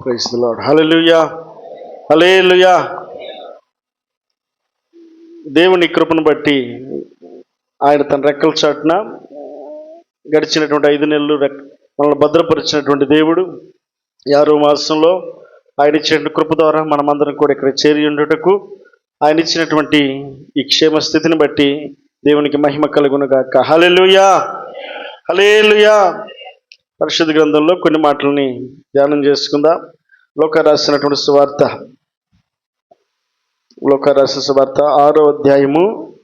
Praise the Lord hallelujah hallelujah దేవుని కృపను బట్టి ఆయన తన రెక్కల చాటున గడిచినటువంటి ఐదు నెలలు రెక్- మనల్ని భద్రపరిచినటువంటి దేవుడు యారో మాసంలో ఆయన ఇచ్చినటువంటి కృప ద్వారా మనమందరం కూడా ఇక్కడ చేరి ఉండుటకు ఆయన ఇచ్చినటువంటి ఈ క్షేమ స్థితిని బట్టి దేవునికి మహిమ కలుగునుగాక. హలే హల్లెలూయా పరిశుద్ధ గ్రంథంలో కొన్ని మాటలని ధ్యానం చేసుకుందాం. లోక రాసినటువంటి సువార్త. లోక రాసిన సువార్త ఆరో అధ్యాయము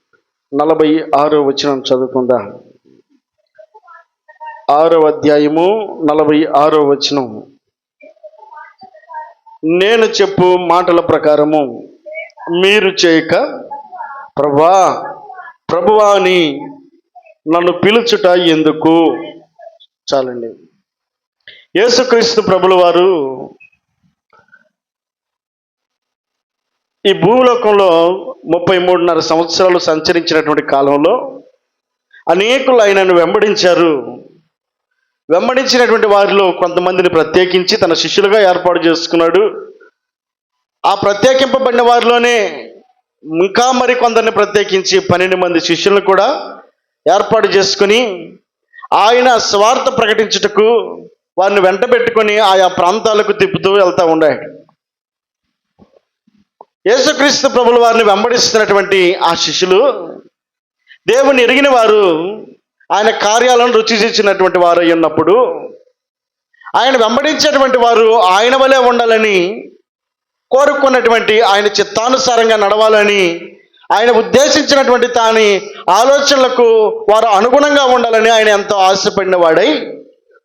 నలభై ఆరో వచనం చదువుకుందాం. ఆరో అధ్యాయము నలభై ఆరో వచనం. నేను చెప్పు మాటల ప్రకారము మీరు చేయక ప్రభా ప్రభువా అని నన్ను పిలుచుట ఎందుకు? చాలండి. యేసుక్రీస్తు ప్రభుల వారు ఈ భూలోకంలో ముప్పై మూడున్నర సంవత్సరాలు సంచరించినటువంటి కాలంలో అనేకులు ఆయనను వెంబడించారు. వెంబడించినటువంటి వారిలో కొంతమందిని ప్రత్యేకించి తన శిష్యులుగా ఏర్పాటు చేసుకున్నాడు. ఆ ప్రత్యేకింపబడిన వారిలోనే ఇంకా మరి కొందరిని ప్రత్యేకించి పన్నెండు మంది శిష్యులను కూడా ఏర్పాటు చేసుకుని ఆయన స్వార్థ ప్రకటించుటకు వారిని వెంట పెట్టుకొని ఆయా ప్రాంతాలకు తిప్పుతూ వెళ్తూ ఉండాయి. యేసుక్రీస్తు ప్రభుల వారిని వెంబడిస్తున్నటువంటి ఆ శిష్యులు దేవుని ఎరిగిన వారు ఆయన కార్యాలను రుచి చేసినటువంటి వారు ఉన్నప్పుడు ఆయన వెంబడించేటువంటి వారు ఆయన వలె ఉండాలని కోరుకున్నటువంటి ఆయన చిత్తానుసారంగా నడవాలని ఆయన ఉద్దేశించినటువంటి తాని ఆలోచనలకు వారు అనుగుణంగా ఉండాలని ఆయన ఎంతో ఆశపడిన వాడై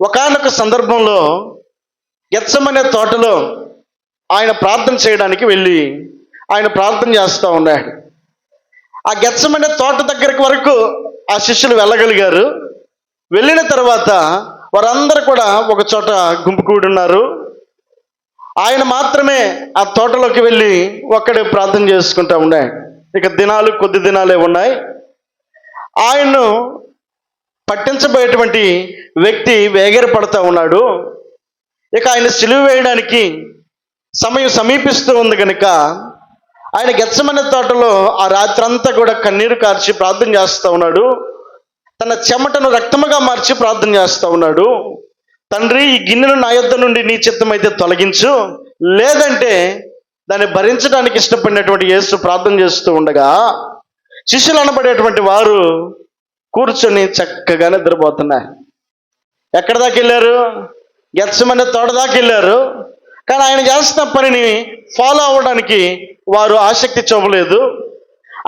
ఒకానొక సందర్భంలో గెత్సమనే తోటలో ఆయన ప్రార్థన చేయడానికి వెళ్ళి ఆయన ప్రార్థన చేస్తూ ఉన్నాడు. ఆ గెత్సమనే తోట దగ్గరికి వరకు ఆ శిష్యులు వెళ్ళగలిగారు. వెళ్ళిన తర్వాత వారందరూ కూడా ఒక చోట గుంపు కూడి ఉన్నారు ఆయన మాత్రమే ఆ తోటలోకి వెళ్ళి ఒక్కడే ప్రార్థన చేసుకుంటా ఉన్నాడు. ఇక దినాలు కొద్ది దినాలే ఉన్నాయి. ఆయన్ను పట్టించబోయేటువంటి వ్యక్తి వేగర ఉన్నాడు. ఇక ఆయన సిలువ వేయడానికి సమయం సమీపిస్తూ ఉంది కనుక ఆయన గెచ్చమైన తోటలో ఆ రాత్రంతా కూడా కన్నీరు కార్చి ప్రార్థన చేస్తూ ఉన్నాడు. తన చెమటను రక్తముగా మార్చి ప్రార్థన చేస్తూ ఉన్నాడు. తండ్రి ఈ గిన్నెను నా యొద్ద నుండి నీ చిత్తమైతే తొలగించు. లేదంటే దాన్ని భరించడానికి ఇష్టపడినటువంటి యేసు ప్రార్థన చేస్తూ ఉండగా శిష్యులు అనబడేటువంటి వారు కూర్చొని చక్కగా నిద్రపోతున్నారు ఎక్కడ దాకా వెళ్ళారు? గెచ్చమనే తోట దాకా వెళ్ళారు. కానీ ఆయన చేస్తున్న పనిని ఫాలో అవ్వడానికి వారు ఆసక్తి చూపలేదు.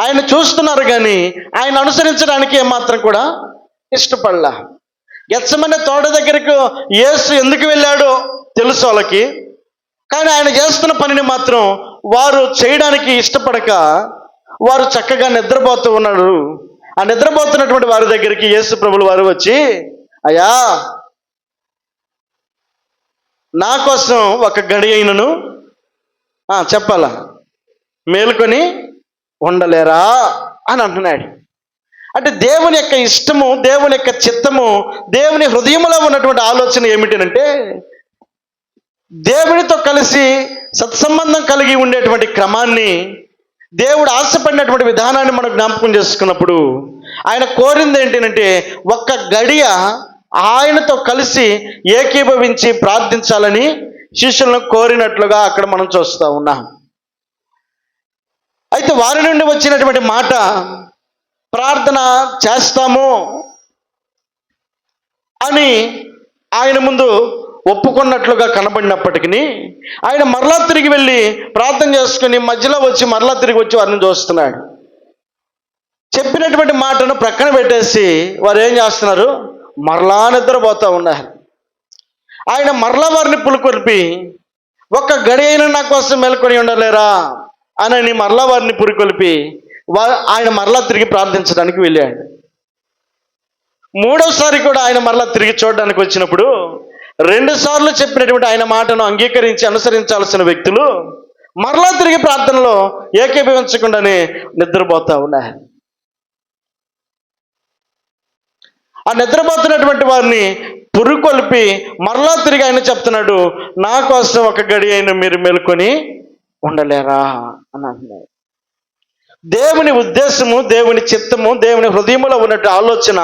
ఆయన చూస్తున్నారు కానీ ఆయన అనుసరించడానికి ఏమాత్రం కూడా ఇష్టపడలా. గెచ్చమనే తోట దగ్గరకు యేసు ఎందుకు వెళ్ళాడో తెలుసు వాళ్ళకి. కానీ ఆయన చేస్తున్న పనిని మాత్రం వారు చేయడానికి ఇష్టపడక వారు చక్కగా నిద్రపోతూ ఉన్నారు. ఆ నిద్రపోతున్నటువంటి వారి దగ్గరికి యేసు ప్రభులు వారు వచ్చి అయ్యా నా కోసం ఒక గడి అయినను చెప్పాలా? మేలుకొని ఉండలేరా? అని అంటున్నాడు. అంటే దేవుని యొక్క ఇష్టము దేవుని యొక్క చిత్తము దేవుని హృదయంలో ఉన్నటువంటి ఆలోచన ఏమిటంటే దేవునితో కలిసి సత్సంబంధం కలిగి ఉండేటువంటి క్రమాన్ని దేవుడు ఆశపడినటువంటి విధానాన్ని మనం జ్ఞాపకం చేసుకున్నప్పుడు ఆయన కోరింది ఏంటంటే ఒక్క గడియ ఆయనతో కలిసి ఏకీభవించి ప్రార్థించాలని శిష్యులను కోరినట్లుగా అక్కడ మనం చూస్తూ ఉన్నాం. అయితే వారి నుండి వచ్చినటువంటి మాట ప్రార్థన చేస్తాము అని ఆయన ముందు ఒప్పుకున్నట్లుగా కనబడినప్పటికీ ఆయన మరలా తిరిగి వెళ్ళి ప్రార్థన చేసుకుని మధ్యలో వచ్చి మరలా తిరిగి వచ్చి వారిని చూస్తున్నాడు చెప్పినటువంటి మాటను ప్రక్కన పెట్టేసి వారు ఏం చేస్తున్నారు? మరలా నిద్రపోతూ ఉన్నారు. ఆయన మరలా వారిని పులుకొల్పి ఒక్క గడి అయినా నా కోసం మేల్కొని ఉండలేరా? అని మరలా వారిని పురికొల్పి వా ఆయన మరలా తిరిగి ప్రార్థించడానికి వెళ్ళాడు. మూడోసారి కూడా ఆయన మరలా తిరిగి చూడడానికి వచ్చినప్పుడు రెండు సార్లు చెప్పినటువంటి ఆయన మాటను అంగీకరించి అనుసరించాల్సిన వ్యక్తులు మరలా తిరిగి ప్రార్థనలో ఏకీభవించకుండానే నిద్రపోతా ఉన్నారు ఆ నిద్రపోతున్నటువంటి వారిని పురుకొల్పి మరలా తిరిగి ఆయన చెప్తున్నాడు నా కోసం ఒక గడి అయిన మీరు మేల్కొని ఉండలేరా? అని అంటున్నాడు. దేవుని ఉద్దేశము దేవుని చిత్తము దేవుని హృదయములో ఉన్నట్టు ఆలోచన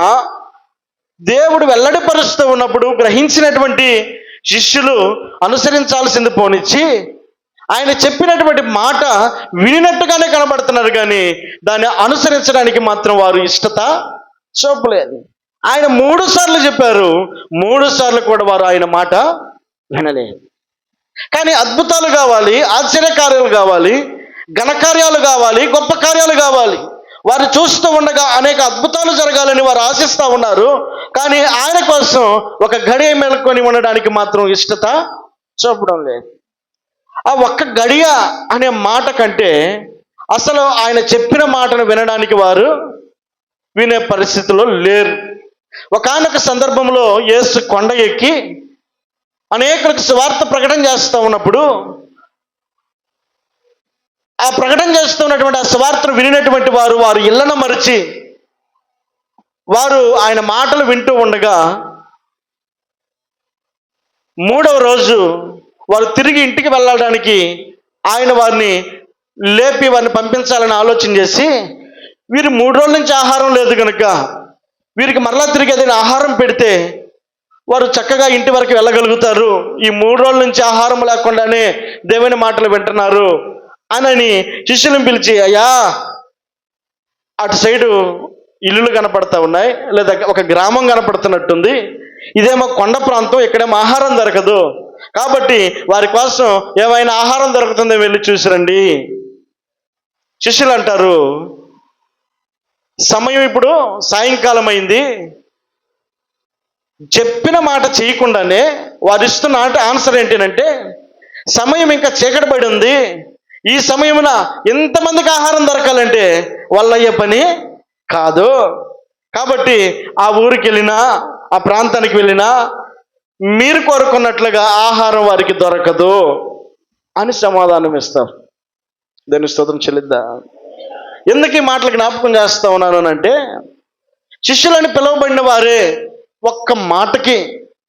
దేవుడు వెల్లడిపరుస్తూ ఉన్నప్పుడు గ్రహించినటువంటి శిష్యులు అనుసరించాల్సింది పోనిచ్చి ఆయన చెప్పినటువంటి మాట వినినట్టుగానే కనబడుతున్నారు కానీ దాన్ని అనుసరించడానికి మాత్రం వారు ఇష్టత చూపలేదు. ఆయన మూడు సార్లు చెప్పారు మూడు సార్లు కూడా వారు ఆయన మాట వినలేదు. కానీ అద్భుతాలు కావాలి ఆశ్చర్యకార్యాలు కావాలి ఘనకార్యాలు కావాలి గొప్ప కార్యాలు కావాలి. వారు చూస్తూ ఉండగా అనేక అద్భుతాలు జరగాలని వారు ఆశిస్తూ ఉన్నారు. కానీ ఆయన కోసం ఒక గడియ మేల్కొని ఉండడానికి మాత్రం ఇష్టత చూపడం లేదు. ఆ ఒక్క గడియ అనే మాట కంటే అసలు ఆయన చెప్పిన మాటను వినడానికి వారు వినే పరిస్థితిలో లేరు. ఒకనొక సందర్భంలో యేసు కొండ ఎక్కి అనేకులకు స్వార్థ ప్రకటన చేస్తూ ఉన్నప్పుడు ఆ ప్రకటన చేస్తున్నటువంటి ఆ సువార్తను వినినటువంటి వారు వారు ఇళ్ళను మరిచి వారు ఆయన మాటలు వింటూ ఉండగా మూడవ రోజు వారు తిరిగి ఇంటికి వెళ్ళడానికి ఆయన వారిని లేపి వారిని పంపించాలని ఆలోచన చేసి వీరు మూడు రోజుల నుంచి ఆహారం లేదు కనుక వీరికి మరలా తిరిగి ఏదైనా ఆహారం పెడితే వారు చక్కగా ఇంటి వరకు వెళ్ళగలుగుతారు. ఈ మూడు రోజుల నుంచి ఆహారం లేకుండానే దేవుని మాటలు వింటున్నారు. అనని శిష్యులను పిలిచి అయ్యా అటు సైడు ఇల్లులు కనపడతా ఉన్నాయి లేదా ఒక గ్రామం కనపడుతున్నట్టుంది. ఇదేమో కొండ ప్రాంతం ఇక్కడేమో ఆహారం దొరకదు. కాబట్టి వారి కోసం ఏమైనా ఆహారం దొరుకుతుందో వెళ్ళి చూసిరండి. శిష్యులు అంటారు సమయం ఇప్పుడు సాయంకాలం అయింది చెప్పిన మాట చేయకుండానే వారు ఇస్తున్న ఆన్సర్ ఏంటంటే సమయం ఇంకా చీకటి పడి ఉంది. ఈ సమయమున ఎంతమందికి ఆహారం దొరకాలంటే వాళ్ళయ్యే పని కాదు. కాబట్టి ఆ ఊరికి వెళ్ళినా ఆ ప్రాంతానికి వెళ్ళినా మీరు కోరుకున్నట్లుగా ఆహారం వారికి దొరకదు అని సమాధానం ఇస్తారు. దాని స్తోత్రం చెల్లిద్దా? ఎందుకు ఈ మాటలు జ్ఞాపకం చేస్తా ఉన్నాను అని అంటే శిష్యులని పిలువబడిన వారే ఒక్క మాటకి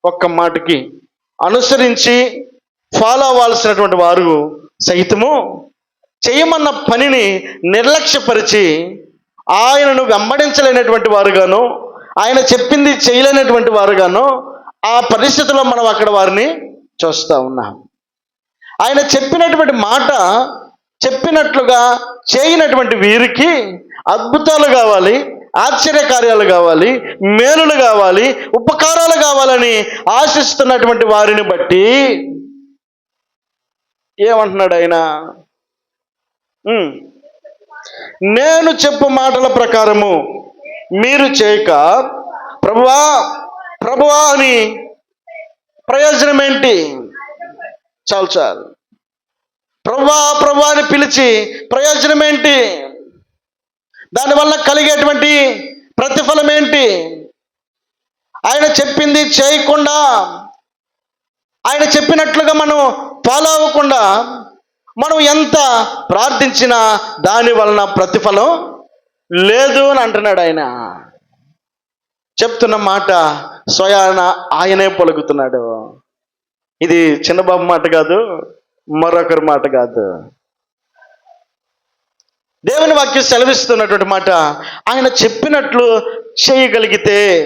ఒక్క మాటకి అనుసరించి ఫాలో అవ్వాల్సినటువంటి వారు సైతము చేయమన్న పనిని నిర్లక్ష్యపరిచి ఆయనను వెంబడించలేనటువంటి వారుగాను ఆయన చెప్పింది చేయలేనటువంటి వారుగాను ఆ పరిస్థితిలో మనం అక్కడ వారిని చూస్తూ ఉన్నాం. ఆయన చెప్పినటువంటి మాట చెప్పినట్లుగా చేయనటువంటి వీరికి అద్భుతాలు కావాలి ఆశ్చర్యకార్యాలు కావాలి మేలులు కావాలి ఉపకారాలు కావాలని ఆశిస్తున్నటువంటి వారిని బట్టి ఏమంటున్నాడు ఆయన? నేను చెప్పు మాటల ప్రకారము మీరు చేయక ప్రభువా ప్రభువా అని ప్రయోజనం ఏంటి? చాలు చాలు. ప్రభువా ప్రభువా అని పిలిచి ప్రయోజనం ఏంటి? దానివల్ల కలిగేటువంటి ప్రతిఫలం ఏంటి? ఆయన చెప్పింది చేయకుండా ఆయన చెప్పినట్లుగా మనం పాలవకుండా అవ్వకుండా మనం ఎంత ప్రార్థించినా దాని వలన ప్రతిఫలం లేదు అని అంటున్నాడు ఆయన. చెప్తున్న మాట స్వయాన ఆయనే పలుకుతున్నాడు. ఇది చిన్నబాబు మాట కాదు మరొకరి మాట కాదు. దేవుని వాక్యం సెలవిస్తున్నటువంటి మాట ఆయన చెప్పినట్లు చేయగలిగితే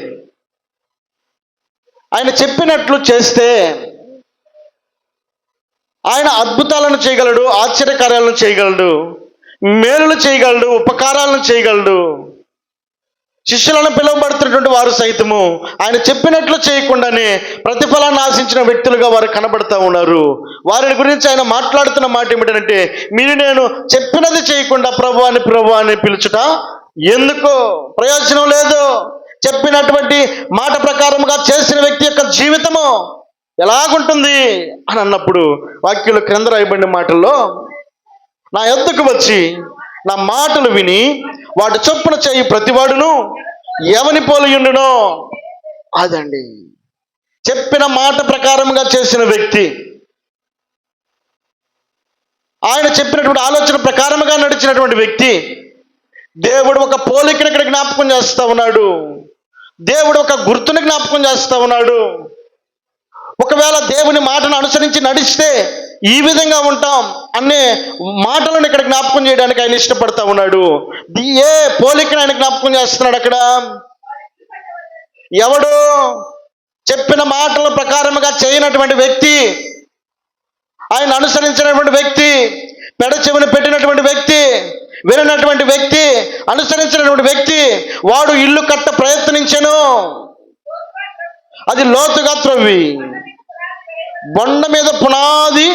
ఆయన చెప్పినట్లు చేస్తే ఆయన అద్భుతాలను చేయగలడు ఆశ్చర్యకార్యాలను చేయగలడు మేలులు చేయగలడు ఉపకారాలను చేయగలడు. శిష్యులను పిలువబడుతున్నటువంటి వారు సైతము ఆయన చెప్పినట్లు చేయకుండానే ప్రతిఫలాన్ని ఆశించిన వ్యక్తులుగా వారు కనబడుతూ ఉన్నారు. వారిని గురించి ఆయన మాట్లాడుతున్న మాట ఏమిటంటే మీరు నేను చెప్పినది చేయకుండా ప్రభు అని ప్రభు అని పిలుచుట ఎందుకు? ప్రయోజనం లేదు. చెప్పినటువంటి మాట ప్రకారముగా చేసిన వ్యక్తి యొక్క జీవితము ఎలాగుంటుంది అని అన్నప్పుడు వాక్యులు క్రింద రాయబడిన మాటల్లో నా ఎద్దుకు వచ్చి నా మాటలు విని వాటి చొప్పున చేయి ప్రతివాడును ఎవని పోలియుండునో అదండి. చెప్పిన మాట ప్రకారంగా చేసిన వ్యక్తి ఆయన చెప్పినటువంటి ఆలోచన ప్రకారముగా నడిచినటువంటి వ్యక్తి దేవుడు ఒక పోలికను ఇక్కడ జ్ఞాపకం చేస్తా ఉన్నాడు. దేవుడు ఒక గుర్తుని జ్ఞాపకం చేస్తా ఉన్నాడు. ఒకవేళ దేవుని మాటను అనుసరించి నడిస్తే ఈ విధంగా ఉంటాం అనే మాటలను ఇక్కడ జ్ఞాపకం చేయడానికి ఆయన ఇష్టపడతా ఉన్నాడు. ఏ పోలికను ఆయన జ్ఞాపకం చేస్తున్నాడు అక్కడ. ఎవడు చెప్పిన మాటల ప్రకారముగా చేయనటువంటి వ్యక్తి ఆయన అనుసరించినటువంటి వ్యక్తి పెడచెవిని పెట్టినటువంటి వ్యక్తి విననటువంటి వ్యక్తి అనుసరించినటువంటి వ్యక్తి వాడు ఇల్లు కట్ట ప్రయత్నించను. అది లోతుగా త్రవ్వి. బొండ మీద పునాది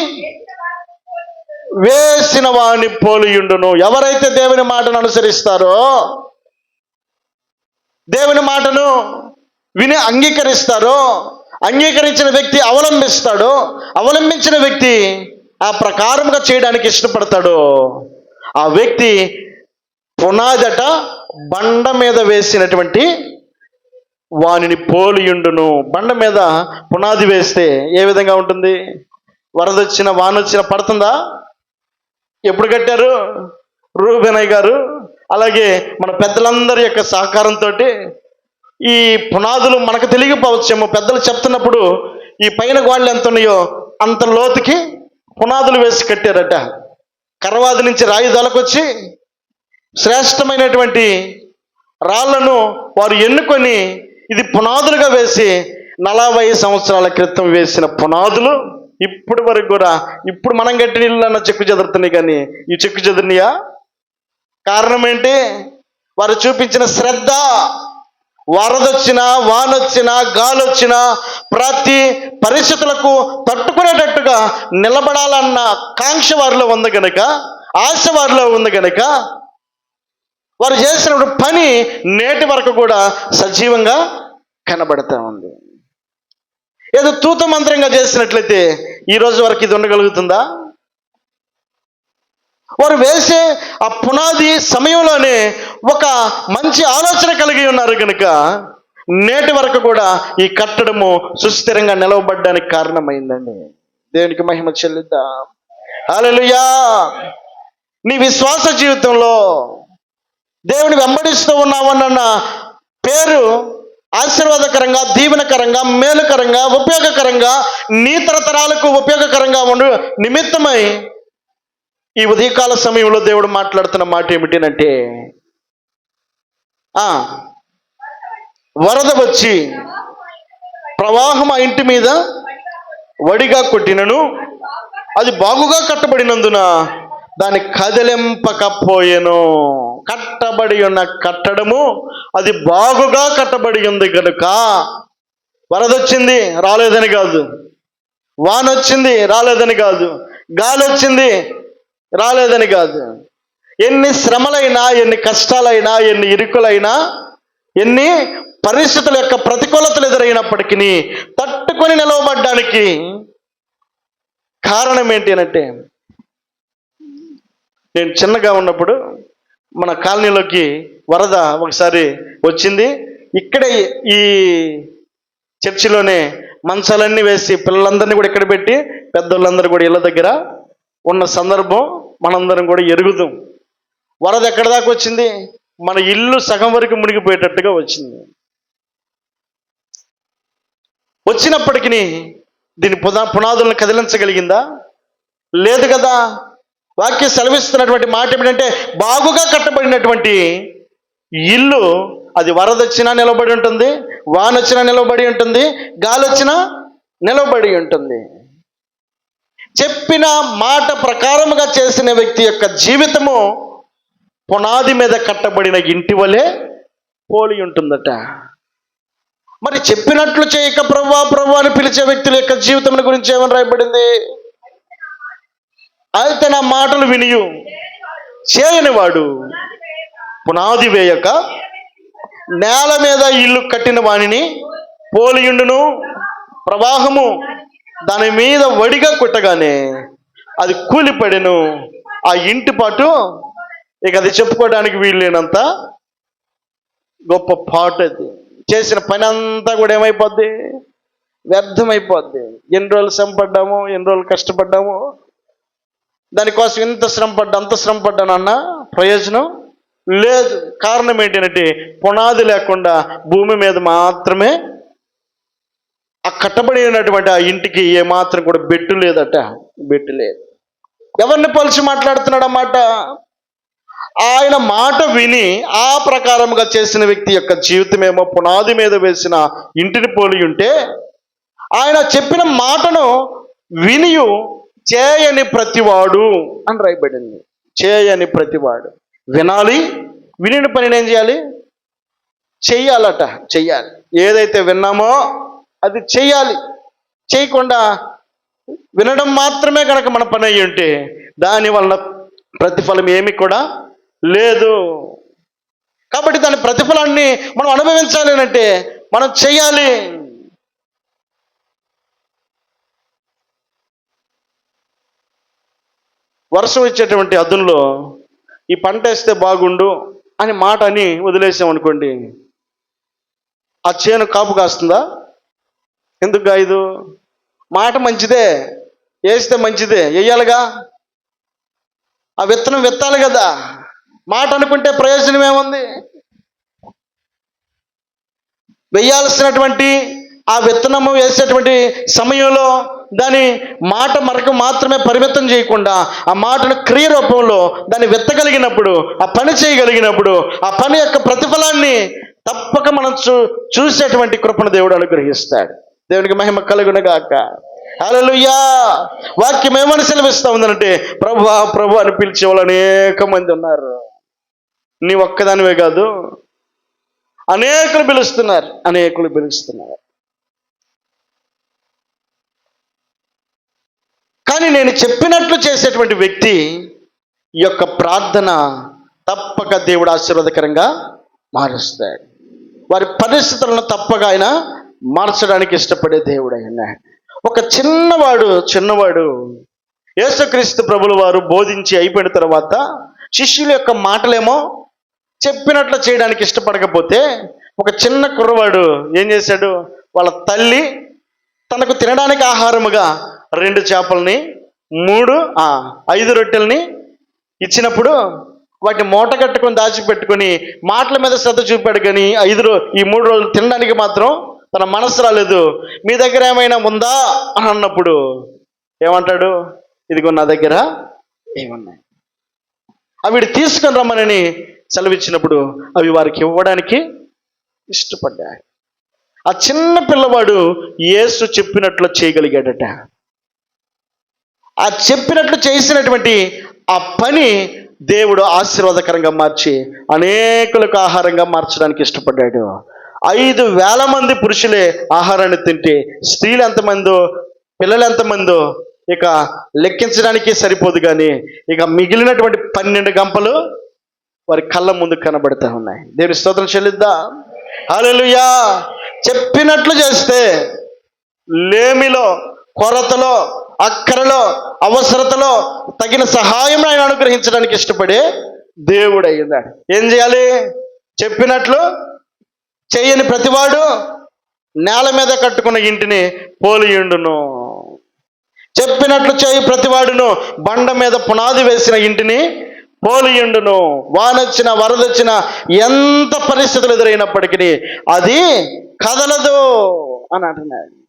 వేసిన వాని పోలియుండును. ఎవరైతే దేవుని మాటను అనుసరిస్తారో దేవుని మాటను విని అంగీకరిస్తారో అంగీకరించిన వ్యక్తి అవలంబిస్తాడు అవలంబించిన వ్యక్తి ఆ ప్రకారంగా చేయడానికి ఇష్టపడతాడు ఆ వ్యక్తి పునాదట బండ మీద వేసినటువంటి వానిని పోలియుండును. బండ మీద పునాది వేస్తే ఏ విధంగా ఉంటుంది? వరద వచ్చిన వాన వచ్చిన పడుతుందా? ఎప్పుడు కట్టారు? రూబెనయ్య గారు. అలాగే మన పెద్దలందరి యొక్క సహకారంతో ఈ పునాదులు మనకు తెలియకపోవచ్చేమో. పెద్దలు చెప్తున్నప్పుడు ఈ పైన గోళ్ళు ఎంత ఉన్నాయో అంత లోతుకి పునాదులు వేసి కట్టారట. కరవాది నుంచి రాయి దొలకొచ్చి శ్రేష్టమైనటువంటి రాళ్ళను వారు ఎన్నుకొని ఇది పునాదులుగా వేసి నలభై సంవత్సరాల క్రితం వేసిన పునాదులు ఇప్పటి వరకు కూడా ఇప్పుడు మనం కట్టిన ఇల్లు అన్న చెక్కు చెదురుతున్నాయి కానీ ఈ చెక్కు చెదిరినాయా? కారణం ఏంటి? వారు చూపించిన శ్రద్ధ. వరదొచ్చినా వానొచ్చినా గాలొచ్చినా ప్రతి పరిస్థితులకు తట్టుకునేటట్టుగా నిలబడాలన్న కాంక్ష వారిలో ఉంది కనుక ఆశ వారిలో ఉంది కనుక వారు చేసిన పని నేటి వరకు కూడా సజీవంగా కనబడతా ఉంది. ఏదో తూత మంత్రంగా చేసినట్లయితే ఈ రోజు వరకు ఇది ఉండగలుగుతుందా? వారు వేసే ఆ పునాది సమయంలోనే ఒక మంచి ఆలోచన కలిగి ఉన్నారు కనుక నేటి వరకు కూడా ఈ కట్టడము సుస్థిరంగా నిలవబడ్డానికి కారణమైందండి. దేవునికి మహిమ చెల్లిద్దాం. అలలుయా నీ విశ్వాస జీవితంలో దేవుని వెంబడిస్తూ ఉన్నామన్న పేరు ఆశీర్వాదకరంగా దీవెనకరంగా మేలుకరంగా ఉపయోగకరంగా నీ తరతరాలకు ఉపయోగకరంగా ఉండు నిమిత్తమై ఈ ఉదయకాల సమయంలో దేవుడు మాట్లాడుతున్న మాట ఏమిటంటే ఆ వరద వచ్చి ప్రవాహం ఆ ఇంటి మీద వడిగా కొట్టినను అది బాగుగా కట్టబడినందున దాన్ని కదిలింపకపోయేను. కట్టబడి ఉన్న కట్టడము అది బాగుగా కట్టబడి ఉంది కనుక వరదొచ్చింది రాలేదని కాదు. వానొచ్చింది రాలేదని కాదు. గాలి వచ్చింది రాలేదని కాదు. ఎన్ని శ్రమలైనా ఎన్ని కష్టాలైనా ఎన్ని ఇరుకులైనా ఎన్ని పరిస్థితుల యొక్క ప్రతికూలతలు ఎదురైనప్పటికీ తట్టుకొని నిలవబడ్డానికి కారణం ఏంటి అంటే నేను చిన్నగా ఉన్నప్పుడు మన కాలనీలోకి వరద ఒకసారి వచ్చింది. ఇక్కడే ఈ చర్చిలోనే మంచాలన్నీ వేసి పిల్లలందరినీ కూడా ఇక్కడ పెట్టి పెద్దోళ్ళందరూ కూడా ఇళ్ళ దగ్గర ఉన్న సందర్భం మనందరం కూడా ఎరుగుదాం. వరద ఎక్కడ దాకా వచ్చింది? మన ఇల్లు సగం వరకు మునిగిపోయేటట్టుగా వచ్చింది. వచ్చినప్పటికీ దీని పునా పునాదులను కదిలించగలిగిందా? లేదు కదా. వాక్య సెలవిస్తున్నటువంటి మాట ఏమిటంటే బాగుగా కట్టబడినటువంటి ఇల్లు అది వరదొచ్చినా నిలబడి ఉంటుంది వానొచ్చినా నిలబడి ఉంటుంది గాలొచ్చినా నిలబడి ఉంటుంది. చెప్పిన మాట ప్రకారముగా చేసిన వ్యక్తి యొక్క జీవితము పునాది మీద కట్టబడిన ఇంటి వలె పోలి ఉంటుందట. మరి చెప్పినట్లు చేయక ప్రవ్వా ప్రవ్వా అని పిలిచే వ్యక్తుల యొక్క జీవితం గురించి ఏమని రాయబడింది? అయితే నా మాటలు వినియు. చేయని వాడు పునాది వేయక నేల మీద ఇల్లు కట్టిన వాణిని పోలియుండును ప్రవాహము దాని మీద వడిగా కొట్టగానే అది కూలిపడెను. ఆ ఇంటి పాటు ఇక అది చెప్పుకోవడానికి వీల్లేనంత గొప్ప పాటు అది. చేసిన పని అంతా కూడా ఏమైపోద్ది? వ్యర్థమైపోద్ది. ఎన్ని రోజులు శ్రమ ఎన్ని రోజులు కష్టపడ్డాము? దానికోసం ఇంత శ్రమ పడ్డా అంత శ్రమ పడ్డానన్న ప్రయోజనం లేదు. కారణం ఏంటంటే పునాది లేకుండా భూమి మీద మాత్రమే ఆ కట్టబడి ఉన్నటువంటి ఆ ఇంటికి ఏమాత్రం కూడా బెట్టు లేదట. బెట్టు లేదు. ఎవరిని పలిచి మాట్లాడుతున్నాడు అన్నమాట ఆయన మాట విని ఆ ప్రకారంగా చేసిన వ్యక్తి యొక్క జీవితమేమో పునాది మీద వేసిన ఇంటిని పోలి ఉంటే ఆయన చెప్పిన మాటను వినియు చేయని ప్రతివాడు అని రాయబడింది. చేయని ప్రతివాడు. వినాలి వినిన పని ఏం చేయాలి? చెయ్యాలట చెయ్యాలి. ఏదైతే విన్నామో అది చెయ్యాలి. చేయకుండా వినడం మాత్రమే కనుక మన పని అయ్యి ఉంటే దాని వలన ప్రతిఫలం ఏమి కూడా లేదు. కాబట్టి దాని ప్రతిఫలాన్ని మనం అనుభవించాలి అంటే మనం చెయ్యాలి. వర్షం ఇచ్చేటువంటి అదునులో ఈ పంట వేస్తే బాగుండు అని మాట అని వదిలేసామనుకోండి ఆ చేను కాపు కాస్తుందా? ఎందుకు కాయదు? మాట మంచిదే వేస్తే మంచిదే వేయాలిగా? ఆ విత్తనం విత్తాలి కదా. మాట అనుకుంటే ప్రయోజనం ఏముంది? వేయాల్సినటువంటి ఆ విత్తనము వేసేటువంటి సమయంలో దాని మాట మరకు మాత్రమే పరిమితం చేయకుండా ఆ మాటను క్రియ రూపంలో దాన్ని వెత్తగలిగినప్పుడు ఆ పని చేయగలిగినప్పుడు ఆ పని యొక్క ప్రతిఫలాన్ని తప్పక మనం చూ చూసేటువంటి కృపను దేవుడు అనుగ్రహిస్తాడు. దేవునికి మహిమ కలుగునగాక. అలలుయ్యా వాక్యం ఏమని సెలవిస్తా ఉందంటే ప్రభు ప్రభు అని పిలిచే వాళ్ళు అనేక మంది ఉన్నారు. నీ ఒక్కదానివే కాదు అనేకులు పిలుస్తున్నారు అనేకులు పిలుస్తున్నారు. కానీ నేను చెప్పినట్లు చేసేటువంటి వ్యక్తి ఈ యొక్క ప్రార్థన తప్పక దేవుడు ఆశీర్వాదకరంగా మారుస్తాడు. వారి పరిస్థితులను తప్పక ఆయన మార్చడానికి ఇష్టపడే దేవుడు ఆయన ఒక చిన్నవాడు చిన్నవాడు యేసుక్రీస్తు ప్రభులు వారు బోధించి అయిపోయిన తర్వాత శిష్యుల యొక్క మాటలేమో చెప్పినట్లు చేయడానికి ఇష్టపడకపోతే ఒక చిన్న కుర్రవాడు ఏం చేశాడు? వాళ్ళ తల్లి తనకు తినడానికి ఆహారముగా రెండు చేపల్ని మూడు ఐదు రొట్టెల్ని ఇచ్చినప్పుడు వాటిని మూట కట్టుకొని దాచిపెట్టుకొని మాటల మీద శ్రద్ధ చూపాడు కానీ ఐదు రో ఈ మూడు రోజులు తినడానికి మాత్రం తన మనసు రాలేదు. మీ దగ్గర ఏమైనా ఉందా? అని అన్నప్పుడు ఏమంటాడు? ఇదిగో నా దగ్గర ఏమున్నాయి? అవి తీసుకొని రమ్మనని సెలవిచ్చినప్పుడు అవి వారికి ఇవ్వడానికి ఇష్టపడ్డాయి. ఆ చిన్న పిల్లవాడు యేసు చెప్పినట్లు చేయగలిగాడట. ఆ చెప్పినట్లు చేసినటువంటి ఆ పని దేవుడు ఆశీర్వాదకరంగా మార్చి అనేకులకు ఆహారంగా మార్చడానికి ఇష్టపడ్డాడు. ఐదు వేల మంది పురుషులే ఆహారాన్ని తింటే స్త్రీలు ఎంతమందో పిల్లలు ఎంతమందో ఇక లెక్కించడానికి సరిపోదు కానీ ఇక మిగిలినటువంటి పన్నెండు గంపలు వారి కళ్ళ ముందు కనబడుతూ ఉన్నాయి. దేవుని స్తోత్రం చెల్లిద్దా. హలోయా చెప్పినట్లు చేస్తే లేమిలో కొరతలో అక్కరలో అవసరతలో తగిన సహాయం ఆయన అనుగ్రహించడానికి ఇష్టపడే దేవుడు అయ్యిందాడు ఏం చేయాలి? చెప్పినట్లు చేయని ప్రతివాడు నేల మీద కట్టుకున్న ఇంటిని పోలియుండును. చెప్పినట్లు చేయి ప్రతివాడును బండ మీద పునాది వేసిన ఇంటిని పోలియుండును. వానొచ్చిన వరదొచ్చిన ఎంత పరిస్థితులు ఎదురైనప్పటికీ అది కదలదు అని అంటున్నాడు.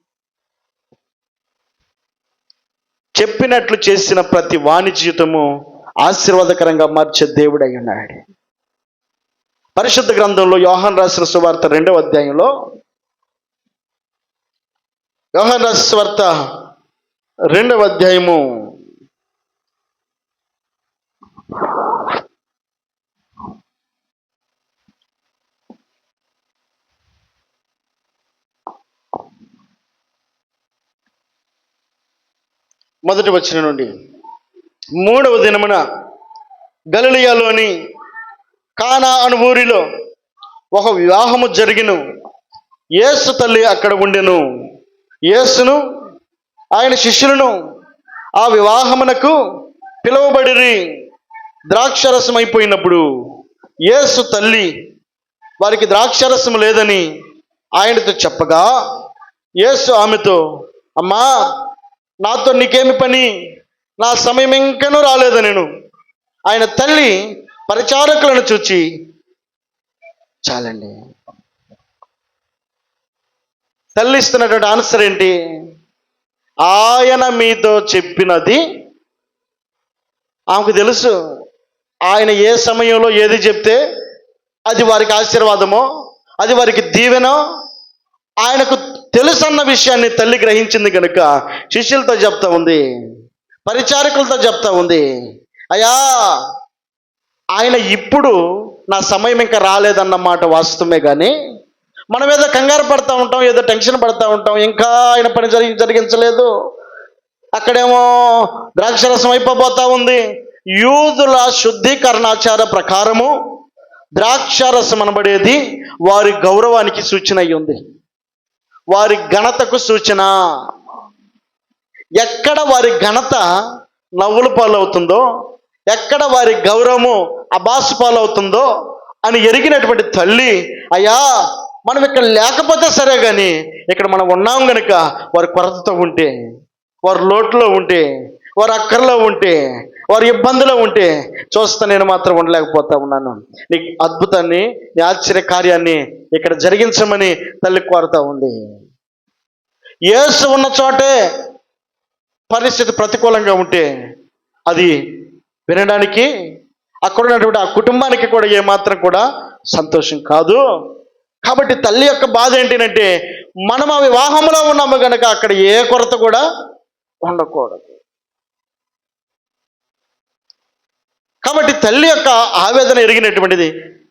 చెప్పినట్లు చేసిన ప్రతి వాణి జీవితము ఆశీర్వాదకరంగా మార్చే దేవుడై ఉన్నాడు. పరిశుద్ధ గ్రంథంలో యోహాన్ రాసిన సువార్త రెండవ అధ్యాయంలో యోహాన్ రాసిన సువార్త రెండవ అధ్యాయము మొదటి వచ్చిన నుండి. మూడవ దినమున గలలియాలోని కానా అను ఊరిలో ఒక వివాహము జరిగిన. యేసు తల్లి అక్కడ ఉండెను. యేసును ఆయన శిష్యులను ఆ వివాహమునకు పిలువబడిరి. ద్రాక్షరసం అయిపోయినప్పుడు యేసు తల్లి వారికి ద్రాక్షరసం లేదని ఆయనతో చెప్పగా యేసు ఆమెతో అమ్మా నాతో నీకేమి పని? నా సమయం ఇంకనూ రాలేదు నేను. ఆయన తల్లి పరిచారకులను చూచి చాలండి. తల్లి ఇస్తున్నటువంటి ఆన్సర్ ఏంటి? ఆయన మీతో చెప్పినది ఆమెకు తెలుసు. ఆయన ఏ సమయంలో ఏది చెప్తే అది వారికి ఆశీర్వాదమో అది వారికి దీవెనో ఆయనకు తెలుసు అన్న విషయాన్ని తల్లి గ్రహించింది కనుక శిష్యులతో చెప్తా ఉంది పరిచారకులతో చెప్తా ఉంది అయ్యా ఆయన ఇప్పుడు నా సమయం ఇంకా రాలేదన్న మాట వాస్తవమే కానీ మనం ఏదో కంగారు పడతా ఉంటాం ఏదో టెన్షన్ పడతా ఉంటాం ఇంకా ఆయన పని జరిగి జరిగించలేదు. అక్కడేమో ద్రాక్షరసం అయిపోబోతా ఉంది. యూదుల శుద్ధీకరణాచార ప్రకారము ద్రాక్షారసం అనబడేది వారి గౌరవానికి సూచన అయి ఉంది వారి ఘనతకు సూచన. ఎక్కడ వారి ఘనత నవ్వుల పాలవుతుందో ఎక్కడ వారి గౌరవము అబాసు పాలవుతుందో అని ఎరిగినటువంటి తల్లి అయ్యా మనం ఇక్కడ లేకపోతే సరే కానీ ఇక్కడ మనం ఉన్నాం గనుక వారి కొరతతో ఉంటే వారి లోటులో ఉంటే వారి అక్కర్లో ఉంటే వారి ఇబ్బందిలో ఉంటే చూస్తా నేను మాత్రం ఉండలేకపోతా ఉన్నాను. నీ అద్భుతాన్ని నీ ఆశ్చర్య కార్యాన్ని ఇక్కడ జరిగించమని తల్లి కోరుతా ఉంది. యేసు ఉన్న చోటే పరిస్థితి ప్రతికూలంగా ఉంటే అది వినడానికి అక్కడ ఉన్నటువంటి ఆ కుటుంబానికి కూడా ఏమాత్రం కూడా సంతోషం కాదు. కాబట్టి తల్లి యొక్క బాధ ఏంటంటే మనం ఆ వివాహంలో ఉన్నాము కనుక అక్కడ ఏ కొరత కూడా ఉండకూడదు కాబట్టి తల్లి యొక్క ఆవేదన ఎరిగినటువంటిది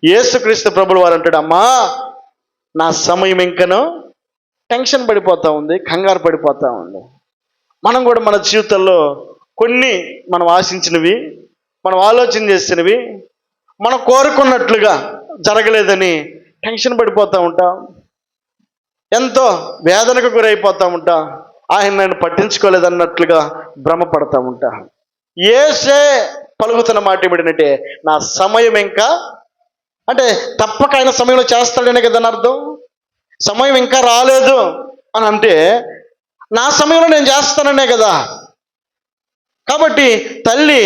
యేసుక్రీస్తు ప్రభులు వారు అంటాడు అమ్మా నా సమయం ఇంకను టెన్షన్ పడిపోతూ ఉంది కంగారు పడిపోతా ఉంది. మనం కూడా మన జీవితంలో కొన్ని మనం ఆశించినవి మనం ఆలోచన చేసినవి మనం కోరుకున్నట్లుగా జరగలేదని టెన్షన్ పడిపోతూ ఉంటాం. ఎంతో వేదనకు గురైపోతూ ఉంటా. ఆయన నన్ను పట్టించుకోలేదన్నట్లుగా భ్రమపడతా ఉంటా. ఏసే పలుకుతున్న మాట ఏమిటంటే నా సమయం ఇంకా అంటే తప్పక ఆయన సమయంలో చేస్తాడనే కదా అర్థం? సమయం ఇంకా రాలేదు అని అంటే నా సమయంలో నేను చేస్తాననే కదా. కాబట్టి తల్లి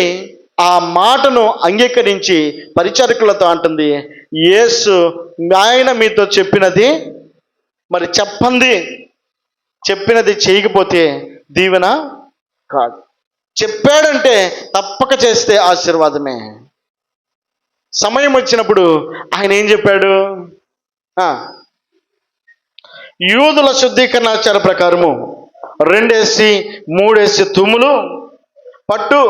ఆ మాటను అంగీకరించి పరిచారకులతో అంటుంది యేసు ఆయన మీతో చెప్పినది మరి చెప్పంది. చెప్పినది చేయకపోతే దీవెన కాదు. చెప్పాడంటే తప్పక చేస్తే ఆశీర్వాదమే. సమయం వచ్చినప్పుడు ఆయన ఏం చెప్పాడు? యూదుల శుద్ధీకరణాచార ప్రకారము రెండేసి మూడేసి తుమ్ములు పట్టు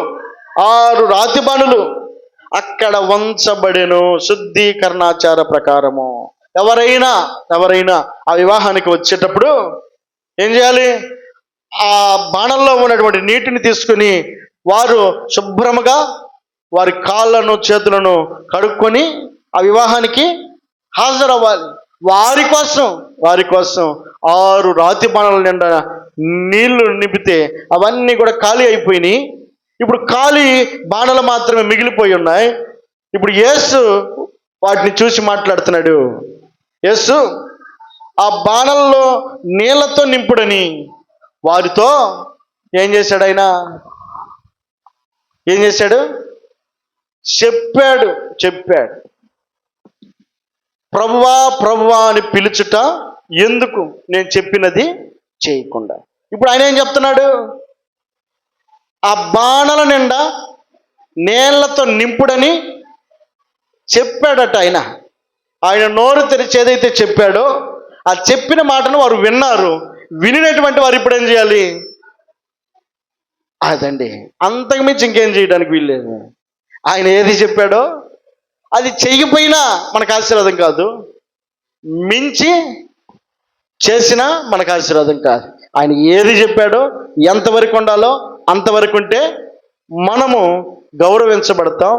ఆరు రాతి బాణులు అక్కడ వంచబడెను శుద్ధీకరణాచార ప్రకారము. ఎవరైనా ఎవరైనా ఆ వివాహానికి వచ్చేటప్పుడు ఏం చేయాలి? ఆ బాణంలో ఉన్నటువంటి నీటిని తీసుకుని వారు శుభ్రముగా వారి కాళ్ళను చేతులను కడుక్కొని ఆ వివాహానికి హాజరవ్వాలి. వారి కోసం వారి కోసం ఆరు రాతి బాణాల నిండా నీళ్ళు నింపితే అవన్నీ కూడా ఖాళీ అయిపోయినాయి. ఇప్పుడు ఖాళీ బాణలు మాత్రమే మిగిలిపోయి ఉన్నాయి. ఇప్పుడు యేసు వాటిని చూసి మాట్లాడుతున్నాడు. యేసు ఆ బాణల్లో నీళ్ళతో నింపుడని వారితో ఏం చేశాడు ఆయన? ఏం చేశాడు? చెప్పాడు చెప్పాడు. ప్రభువా ప్రభువా అని పిలుచుట ఎందుకు నేను చెప్పినది చేయకుండా. ఇప్పుడు ఆయన ఏం చెప్తున్నాడు? ఆ బాణల నిండా నేళ్ళతో నింపుడని చెప్పాడట ఆయన. ఆయన నోరు తెరిచి ఏదైతే చెప్పాడో ఆ చెప్పిన మాటను వారు విన్నారు. వినినటువంటి వారు ఇప్పుడు ఏం చేయాలి? అదండి. అంతకుమించి ఇంకేం చేయడానికి వీల్లేదు ఆయన ఏది చెప్పాడో అది చెయ్యిపోయినా మనకు ఆశీర్వాదం కాదు. మించి చేసినా మనకు ఆశీర్వాదం కాదు. ఆయన ఏది చెప్పాడో ఎంతవరకు ఉండాలో అంతవరకు ఉంటే మనము గౌరవించబడతాం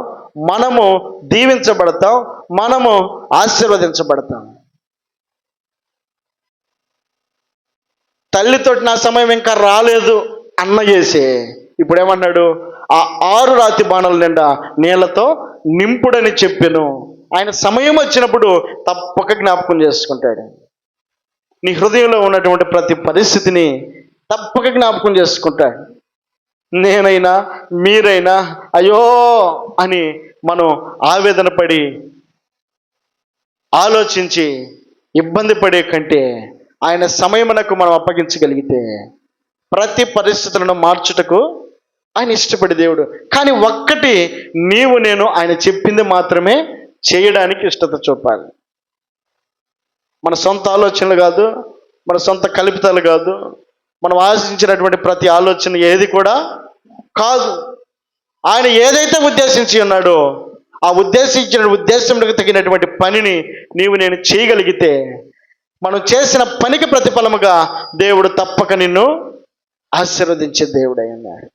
మనము దీవించబడతాం మనము ఆశీర్వదించబడతాం. తల్లితోటి నా సమయం ఇంకా రాలేదు. అన్న చేసే. ఇప్పుడు ఏమన్నాడు ఆ ఆరు రాతి బాణల నిండా నీళ్ళతో నింపుడని చెప్పాను. ఆయన సమయం వచ్చినప్పుడు తప్పక జ్ఞాపకం చేసుకుంటాడు. నీ హృదయంలో ఉన్నటువంటి ప్రతి పరిస్థితిని తప్పక జ్ఞాపకం చేసుకుంటాడు. నేనైనా మీరైనా అయ్యో అని మనం ఆవేదన పడి ఆలోచించి ఇబ్బంది పడే కంటే ఆయన సమయమునకు మనం అప్పగించగలిగితే ప్రతి పరిస్థితులను మార్చుటకు ఆయన ఇష్టపడే దేవుడు. కానీ ఒక్కటి నీవు నేను ఆయన చెప్పింది మాత్రమే చేయడానికి ఇష్టత చూపాలి. మన సొంత ఆలోచనలు కాదు మన సొంత కల్పితాలు కాదు మనం ఆశించినటువంటి ప్రతి ఆలోచన ఏది కూడా కాదు. ఆయన ఏదైతే ఉద్దేశించి ఉన్నాడో ఆ ఉద్దేశించిన ఉద్దేశంలో తగినటువంటి పనిని నీవు నేను చేయగలిగితే మనం చేసిన పనికి ప్రతిఫలముగా దేవుడు తప్పక నిన్ను ఆశీర్వదించే దేవుడై ఉన్నాడు.